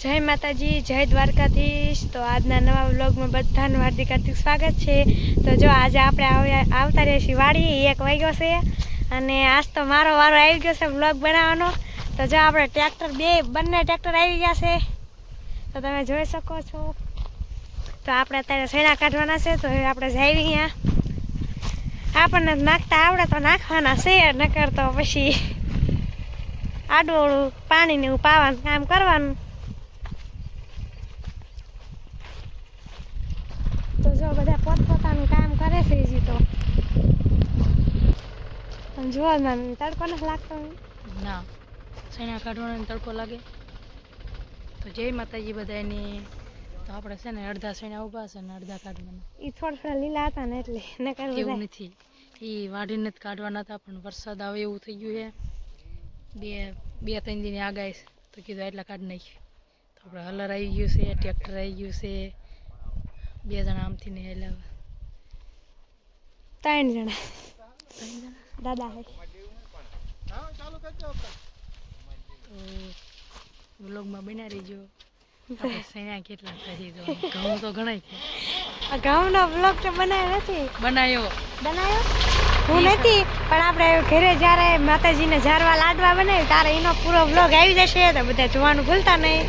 જય માતાજી, જય દ્વારકાધીશ. તો આજના નવા વ્લોગમાં બધાનું હાર્દિક હાર્દિક સ્વાગત છે. તો જો આજે આપણે આવતા રહ્યા છીએ વાડી એક વાગ્યો છે. અને આજ તો મારો વારો આવી ગયો છે વ્લોગ બનાવવાનો. તો જો આપણે ટ્રેક્ટર બે, બંને ટ્રેક્ટર આવી ગયા છે. તો તમે જોઈ શકો છો. તો આપણે અત્યારે સૈણા કાઢવાના છે, તો હવે આપણે જઈએ અહીંયા આપણને નાખતા આવડે તો નાખવાના છે, નકર તો પછી આડું પાણીને પાવાનું કામ કરવાનું તો જો બધા પોતપોતાનું કામ કરે છે હજી તો પણ જુઓ ને તડકો નથી લાગતો ના. સૈણા કાઢવાનો તડકો લાગે. તો જય માતાજી બધાની તો આપણે છે ને અડધા સૈણા ઊભા છે ને અડધા કાઢવાના. એ થોડા થોડા લીલા હતા ને એટલે નકર એવું નથી. એ વાઢીને જ કાઢવાના હતા પણ વરસાદ આવે એવું થઈ ગયું છે. બે બે ત્રણ દિનની આગાય છે. તો કીધું એટલા કાઢી નાખ્યું તો આપણે હલર આવી ગયું છે ટ્રેક્ટર આવી ગયું છે. બે જણા આમથી ને એટલે ત્રણ જણા. દાદા હે. તો વ્લોગમાં બના રહીજો. આપણે કેટલા કરી દો ઘઉં તો ઘણા છે. ઘઉંનો બ્લોગ તો બનાવ્યો નથી. બનાવ્યો બનાવ્યો હું નથી પણ આપણે ઘરે જ્યારે માતાજીને ઝારવા લાડવા બનાવ્યું ત્યારે એનો પૂરો બ્લોગ આવી જશે તો બધા જોવાનું ભૂલતા નહીં.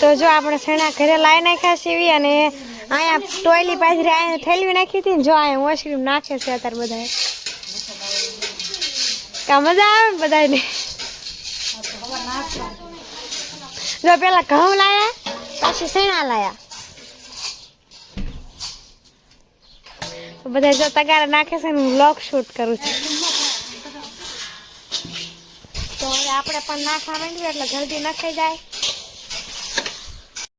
તો જો આપણે સેણા ઘરે લાવી નાખ્યા સીવી અને અહીંયા ટોયલી પાછળ અહીંયા થેલવી નાખી હતી જો અહીંયા વોશરૂમ નાખે છે અત્યારે બધા કા મજા આવે બધાને જો પેલા ઘઉં લાયા, પછી સેણા લાયા. બધા જો તગારે નાખે છે ને હું વ્લોગ શૂટ કરું છું. તો હવે આપણે પણ નાખવા માંડ્યું, એટલે જલ્દી નખાઈ જાય.